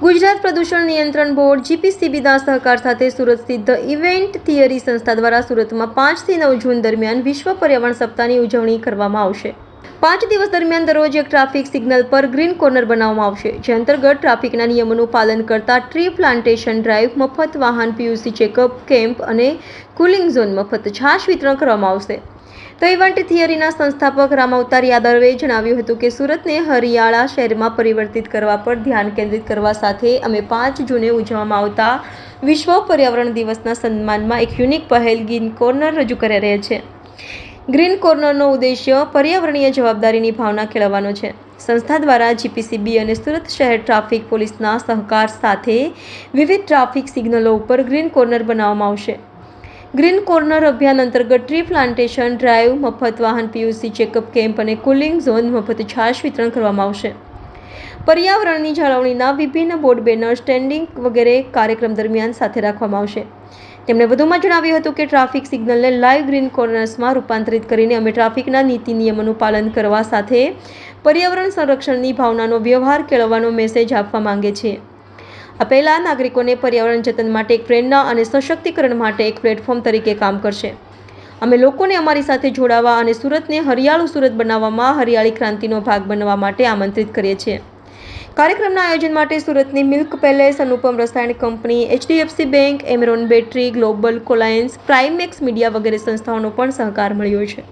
ગુજરાત પ્રદૂષણ નિયંત્રણ બોર્ડ જીપીસીબીના સહકાર સાથે સુરત સ્થિત ઇવેન્ટ થિયરી સંસ્થા દ્વારા સુરતમાં પાંચથી નવ જૂન દરમિયાન વિશ્વ પર્યાવરણ સપ્તાહની ઉજવણી કરવામાં આવશે. પાંચ દિવસ દરમિયાન દરરોજ એક ટ્રાફિક સિગ્નલ પર ગ્રીન કોર્નર બનાવવામાં આવશે. જે અંતર્ગત ટ્રાફિકના નિયમોનું પાલન કરતા ટ્રી પ્લાન્ટેશન ડ્રાઈવ, મફત વાહન પીયુસી ચેકઅપ, કેમ્પ અને કુલિંગ ઝોન મફત છાશ વિતરણ કરવામાં આવશે. તો ઇવેન્ટ થિયરીના સંસ્થાપક રામાવતાર યાદવે જણાવ્યું હતું કે સુરતને હરિયાળા શહેરમાં પરિવર્તિત કરવા પર ધ્યાન કેન્દ્રિત કરવા સાથે અમે પાંચ જૂને ઉજવવામાં આવતા વિશ્વ પર્યાવરણ દિવસના સન્માનમાં એક યુનિક પહેલ ગ્રીન કોર્નર રજૂ કરી રહ્યા છે. ગ્રીન કોર્નરનો ઉદ્દેશ્ય પર્યાવરણીય જવાબદારીની ભાવના કેળવવાનો છે. સંસ્થા દ્વારા જીપીસીબી અને સુરત શહેર ટ્રાફિક પોલીસના સહકાર સાથે વિવિધ ટ્રાફિક સિગ્નલો ઉપર ગ્રીન કોર્નર બનાવવામાં આવશે. ગ્રીન કોર્નર અભિયાન અંતર્ગત ટ્રી પ્લાન્ટેશન, ડ્રાઈવ, મફત વાહન, પીયુસી, ચેકઅપ કેમ્પ અને કુલિંગ ઝોન મફત છાશ વિતરણ કરવામાં આવશે. પર્યાવરણની જાળવણીના વિભિન્ન બોર્ડ બેનર, સ્ટેન્ડિંગ વગેરે કાર્યક્રમ દરમિયાન સાથે રાખવામાં આવશે. તેમણે વધુમાં જણાવ્યું હતું કે ટ્રાફિક સિગ્નલને લાઈવ ગ્રીન કોર્નર્સમાં રૂપાંતરિત કરીને અમે ટ્રાફિકના નીતિ નિયમોનું પાલન કરવા સાથે પર્યાવરણ સંરક્ષણની ભાવનાનો વ્યવહાર કેળવવાનો મેસેજ આપવા માંગે છીએ આ પહેલાં નાગરિકોને પર્યાવરણ જતન માટે એક પ્રેરણા અને સશક્તિકરણ માટે એક પ્લેટફોર્મ તરીકે કામ કરશે. અમે લોકોને અમારી સાથે જોડાવા અને સુરતને હરિયાળું સુરત બનાવવામાં હરિયાળી ક્રાંતિનો ભાગ બનવા માટે આમંત્રિત કરીએ છીએ. કાર્યક્રમના આયોજન માટે સુરતની milk palace, Anupam Rasayan company, HDFC bank, Amaron battery, global Colliance, Primex media વગેરે સંસ્થાઓનો પણ સહકાર મળ્યો છે.